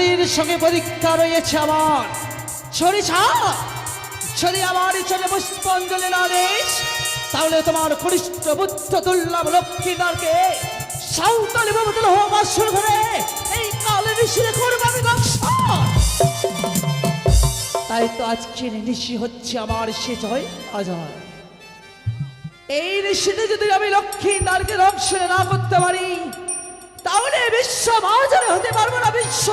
যাদের সঙ্গে পরীক্ষা রয়েছে আমার। ছড়ি ছাড় যদি আমার চলে পুষ্পাঞ্জলি দিস তাহলে তোমার কনিষ্ঠ বুদ্ধ দুর্লভ লক্ষ্মীদারকে সাঁওতালি বাবুদুল হোক আসর ঘরে এই কালে ঋষিরে করব আমি তাই তো আজকের ঋষি হচ্ছে আমার সে জয় অজয় এই ঋষিতে যদি আমি লক্ষ্মী নারকে দংশনে না করতে পারি, তাহলে বিশ্ব বাজারে হতে পারব না বিশ্ব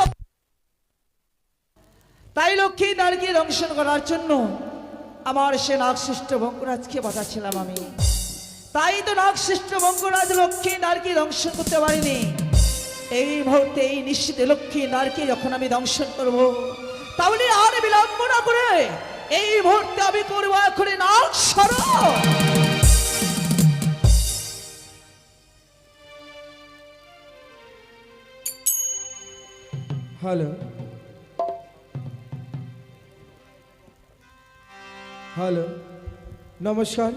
তাই লক্ষ্মী নারকে দংশন করার জন্য আমার সে নাগশ্রেষ্ঠ বঙ্গরাজকে বাঁচাচ্ছিলাম আমি। তাই তো নাগশ্রেষ্ঠ বঙ্গরাজ লক্ষ্মী নারকে দংশন করতে পারিনি। এই মুহূর্তে এই নিশ্চিত লক্ষ্মী নারকে যখন আমি দংশন করব, তাহলে আর বিলম্ব না করে এই মুহূর্তে আমি করব এখন নাগ স্মরণ হ্যালো। হ্যালো, নমস্কার।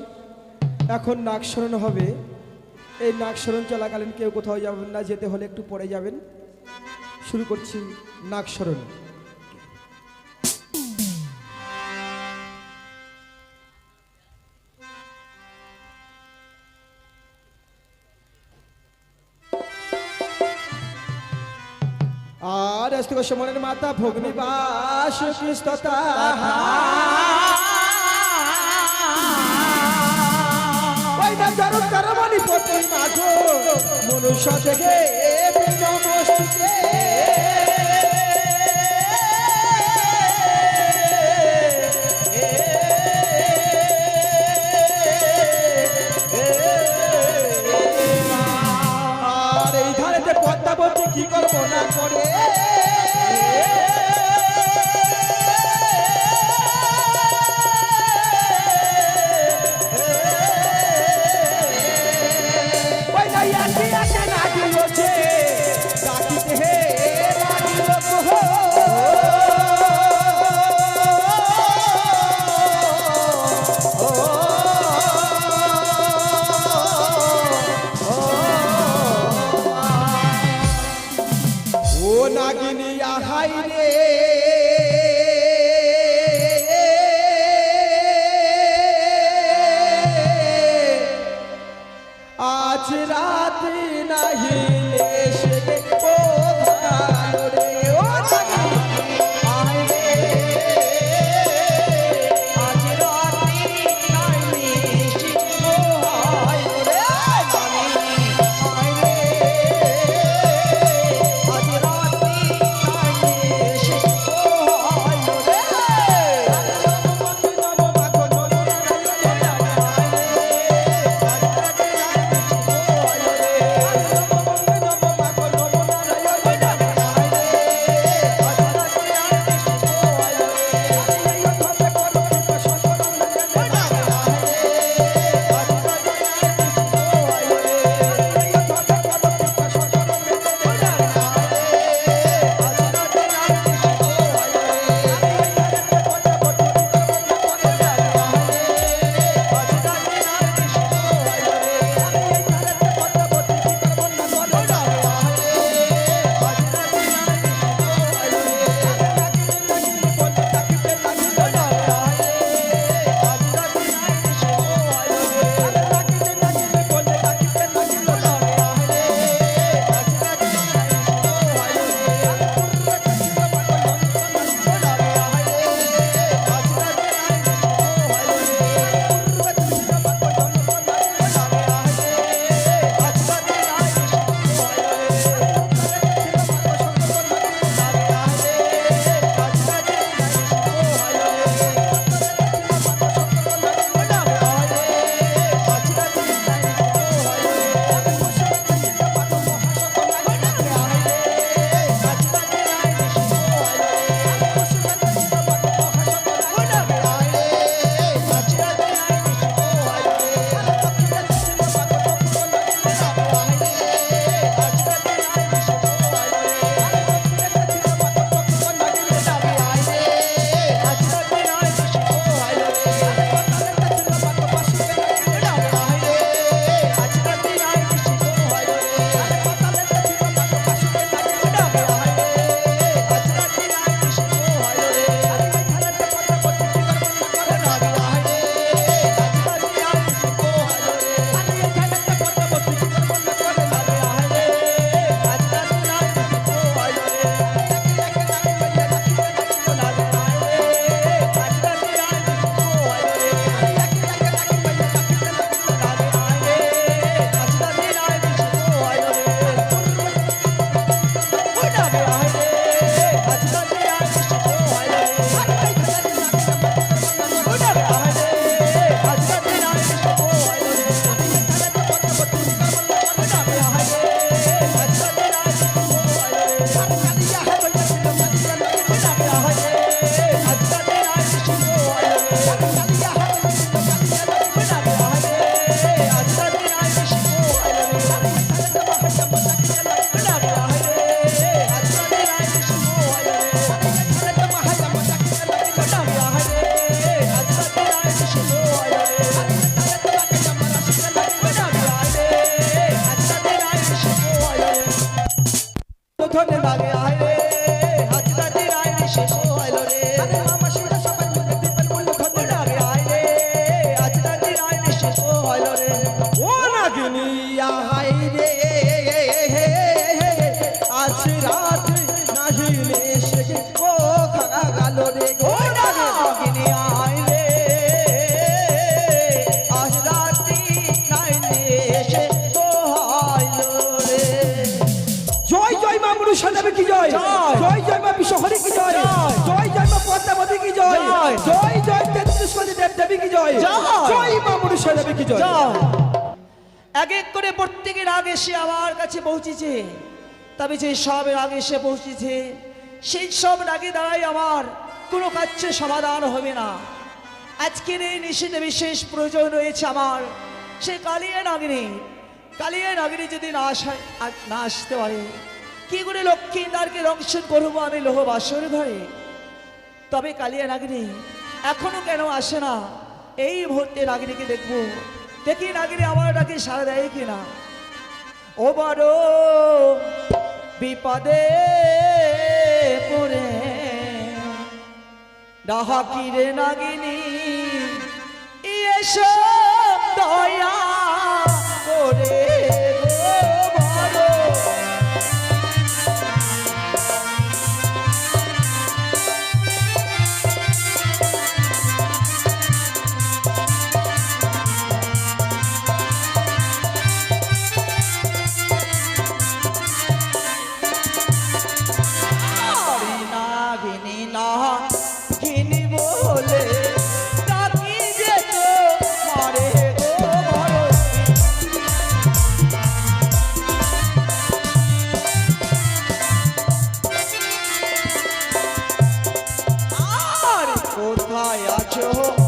এখন নাকশরণ হবে। এই নাকশরণ চলাকালীন কেউ কোথাও যাবেন না, যেতে হলে একটু পরে যাবেন। শুরু করছি নাকশরণ আর অস্তিক সমনের মাতা ভগ্নী কৃষ্ণতা না চরম চরমণি পত্নী মাঠো। মনুষ্য থেকে নমস্তে কি করব না করে? জয়। জয়। জয় মা মনুষ্য দেবী কি জয়। যাও। এক এক করে প্রত্যেকের আগে সে আমার কাছে পৌঁছেছে। তবে যে সব আগে এসে পৌঁছেছে সেই সব আমার কোনো কাছে সমাধান হবে না। আজকের এই নিষেধে বিশেষ প্রয়োজন রয়েছে আমার। সে কালিয়া নাগিনী কালিয়া নাগিনী যদি না আসে না আসতে পারে কি করে লক্ষ্মীদারকে দংশন করব আমি লোহ বাসর ঘরে? তবে কালিয়া নাগিনী এখনও কেন আসে না? এই মুহূর্তে নাগিনীকে দেখব। দেখি নাগিনী আমার ডাকে সারা দেয় কিনা। ও বড় বিপদে পড়ে। ডাহাকি রে নাগিনী? এসব দয়া করে। কোথায় আছো?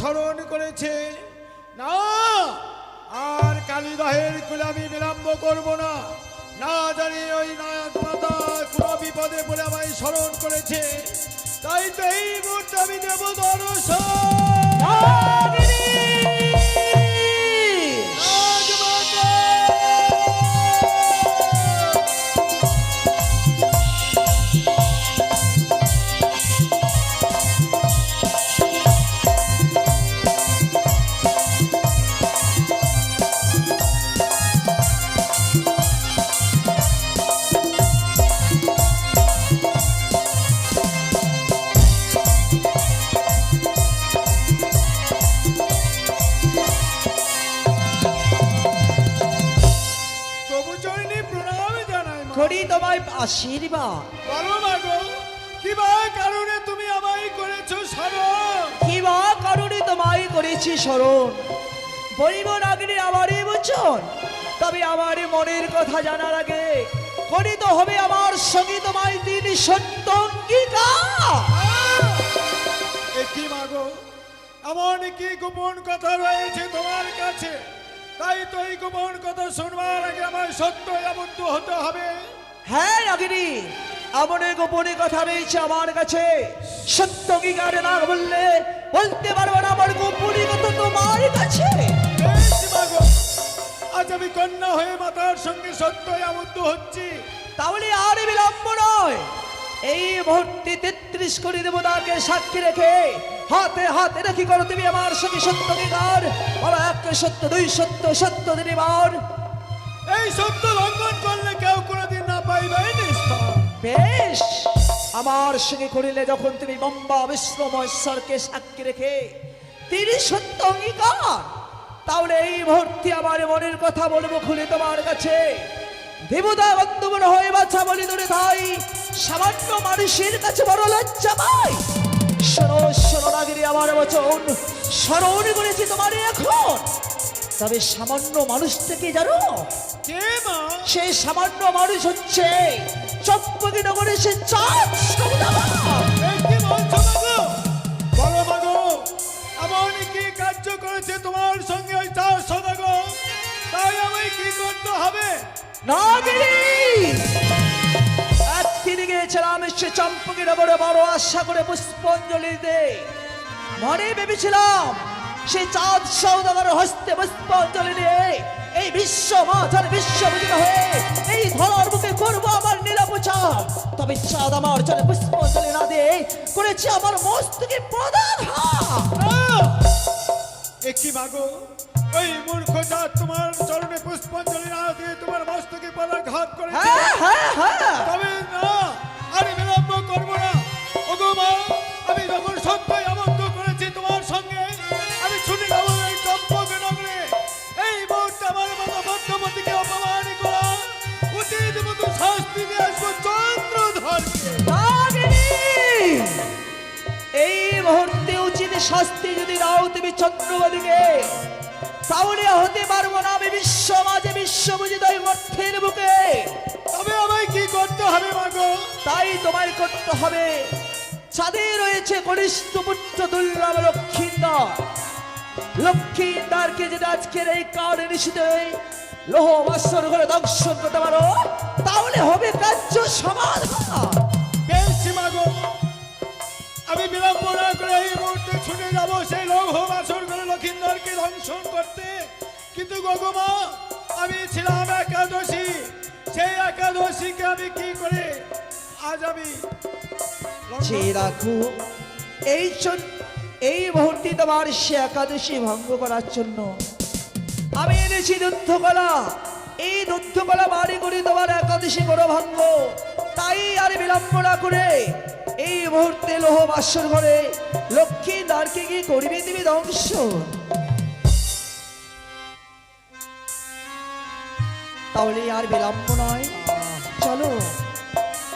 স্মরণ করেছে। না, আর কালীদহের গুলামি বিলম্ব করব না। না জানি ওই নায়ক মাতা কোনো বিপদে বলে আমায় স্মরণ করেছে। তাই তো এই মুহূর্তে আমি দেব দর্শন। করেছি স্মরণ বলিব নাগিনী আমারই বচন তবে আমার মনের কথা জানার আগে করি তো হবে আমার সংগীত তোমায় দিন সত্য কি মাগো? এমন কি গোপন কথা রয়েছে তোমার কাছে? তাই তো এই গোপন কথা শুনবার আগে আমার সত্য এমন তো হতে হবে। হ্যাঁ নাগিনী এমন গোপনে কথা রয়েছে আমার কাছে। সত্য কি কারে না বললে বলতে পারব না আমার গোপনে কথা তোমার কাছে। আজ আমি কন্যা হয়ে মাতার সঙ্গে সত্যই আবদ্ধ হচ্ছি। তাহলে আর বিলম্ব নয়। এই মুহূর্তে তেত্রিশ কোটি দেবতাকে সাক্ষী রেখে হাতে হাতে রেখে করো তুমি আমার সঙ্গে সত্য বিকার বলো এক সত্য দুই সত্য সত্য দিনিবার এই সত্য লঙ্ঘন করলে কেউ কোনোদিন না পাইবে বেশ। আমার সঙ্গে করিলে যখন তুমি বম্বা বিষ্ণু মহেশ্বরকে সাক্ষী রেখে তিনি সত্য অঙ্গীকার তাহলে এই মুহূর্তে আমার মনের কথা বলব খুলে তোমার কাছে। দেবতা বন্ধুবন হয়ে বাছা বলি ধরে তাই সামান্য মানুষের কাছে বড় লজ্জা পাই। শোনো শোনো নাগিরি আমার বচন স্মরণ করেছি তোমার এখন। তবে সামান্য মানুষটাকে জানো? কে মা? সেই সামান্য মানুষ হচ্ছে চম্পকি নগরে সে চাঁদ কার্য করেছে তোমার সঙ্গে ওই চার সদাগর? তাই আমায় কি করতে হবে! একদিন গিয়েছিলাম সে চম্পকি নগরে বড় আশা করে পুষ্পাঞ্জলি দে মনে ভেবেছিলাম সে চাঁদ সৌদাগর হস্তে পুষ্পাঞ্জলি নিয়ে এই বিশ্ব মাঝার বিশ্ব হয়ে এই ধরার বুকে করব আমার নীলাপচার তবে চাঁদ আমার চলে পুষ্পাঞ্জলি না দিয়ে করেছে আমার মস্তকে প্রদান একই মাগো? ওই মূর্খ জাত তোমার চরণে পুষ্পাঞ্জলি না দিয়ে তোমার মস্তকে পদার ঘাত করে হ্যাঁ হ্যাঁ হ্যাঁ। তবে না শাস্তি যদি দাও তুমি চন্দ্রবতীকে তাহলে হতে পারব না। আমি বিশ্ব মাঝে বিশ্ব বুঝি তাই মর্থের বুকে। তবে আমায় কি করতে হবে মাগো তাই তোমায় করতে হবে। চাঁদে রয়েছে কনিষ্ঠ পুত্র দুর্লভ লক্ষ্মীন্দর লক্ষ্মীন্দারকে যদি আজকের এই কারণে নিষিদ্ধ লোহ বাসর ঘরে দর্শন করতে পারো তাহলে হবে কার্য সমাধান বেশ মাগো আমি বিলম্ব না করে এই মুহূর্তে ছুটে যাব সেই লৌহ বাসর করে লক্ষিন্দরকে দংশন করতে। কিন্তু গগমা আমি ছিলাম একাদশী। সেই একাদশীকে আমি কি করে আজ আমি যে রাখো এই এই মুহূর্তে তোমার সে একাদশী ভঙ্গ করার জন্য। আমি এনেছি দুদ্ধকলা এই দুদ্ধকলা বাড়ি করে তোমার একাদশী করো ভঙ্গ তাই আর বিলম্ব না করে এই মুহূর্তে লোহ বাসর ঘরে লক্ষ্মী দ্বারকে কি করবে তুমি ধ্বংস তাহলে আর বিলম্ব নয়। চলো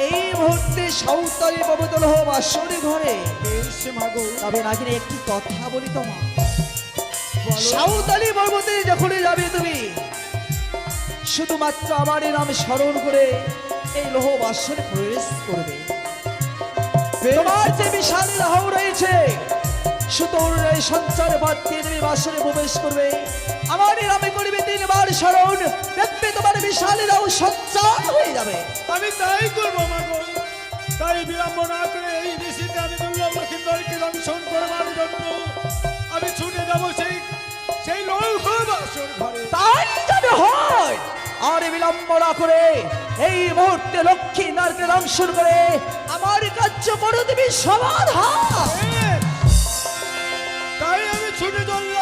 এই মুহূর্তে সাঁওতালি পবতল হোক বাসরে ঘরে। তবে নাকি একটি কথা বলি তোমার। সাঁওতালি পর্বতে যখন যাবে তুমি শুধুমাত্র আমার নাম স্মরণ করে এই লোহ বাসরে প্রবেশ করবে। তোমার যে বিশাল লাহ রয়েছে সুতোর এই সঞ্চার বাদ দিয়ে তুমি বাসরে প্রবেশ করবে। আমার নামে করবে তিনবার স্মরণ দেখবে তোমার বিশাল লাহ সঞ্চার হয়ে যাবে। আমি তাই করব মাগো তাই বিলম্ব না করে এই ঋষিতে আমি দুর্লভ লক্ষিন্দরকে দংশন করবার জন্য আমি ছুটে যাব সেই সেই লৌহ বাসর ঘরে। তাই যদি হয়। আর বিলম্ব না করে এই মুহূর্তে লক্ষ্মী নারকে শুরু করে আমার কার্য করে দিবি সমাধান তাই আমি ছুটে চললাম।